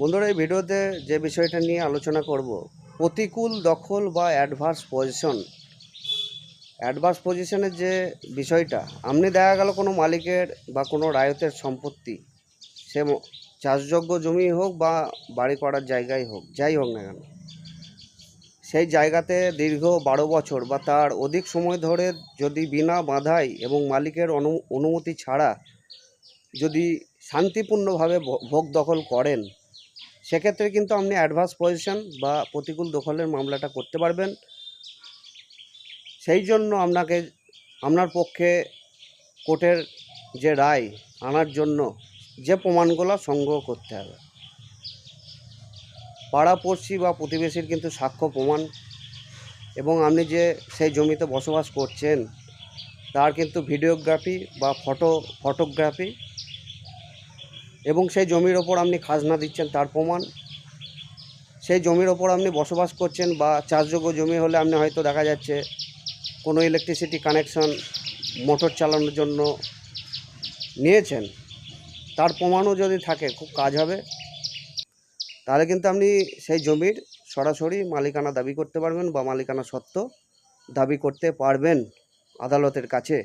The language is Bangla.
বন্ধুরা, এই ভিডিওতে যে বিষয়টা নিয়ে আলোচনা করব, প্রতিকূল দখল বা অ্যাডভার্স পজিশন অ্যাডভার্স পজিশনের যে বিষয়টা, আপনি দেখা গেল কোনো মালিকের বা কোনো রায়তের সম্পত্তি, সে চাষযোগ্য জমি হোক বা বাড়ি করার জায়গায় হোক, যাই হোক না কেন, সেই জায়গাতে দীর্ঘ বারো বছর বা তার অধিক সময় ধরে যদি বিনা বাধাই এবং মালিকের অনু, অনুমতি ছাড়া যদি শান্তিপূর্ণভাবে ভোগ দখল করেন সেক্ষেত্রে কিন্তু আপনি অ্যাডভান্স পজিশন বা প্রতিকূল দখলের মামলাটা করতে পারবেন। সেই জন্য আপনাকে, আপনার পক্ষে কোর্টের যে রায় আনার জন্য যে প্রমাণগুলো সংগ্রহ করতে হবে। পাড়াপড়শি বা প্রতিবেশীর কিন্তু সাক্ষ্য প্রমাণ এবং আপনি যে সেই জমিতে বসবাস করছেন, তার কিন্তু ভিডিওগ্রাফি বা ফটো ফটোগ্রাফি এবং সেই জমির ওপর আপনি খাজনা দিচ্ছেন, তার প্রমাণ। সেই জমির ওপর আপনি বসবাস করছেন বা চাষযোগ্য জমি হলে আপনি হয়তো দেখা যাচ্ছে কোনো ইলেকট্রিসিটি কানেকশন মোটর চালানোর জন্য নিয়েছেন। তার প্রমাণও যদি থাকে, খুব কাজ হবে। তাহলে কিন্তু আপনি সেই জমির সরাসরি মালিকানা দাবি করতে পারবেন বা মালিকানা সত্ত্ব দাবি করতে পারবেন আদালতের কাছে।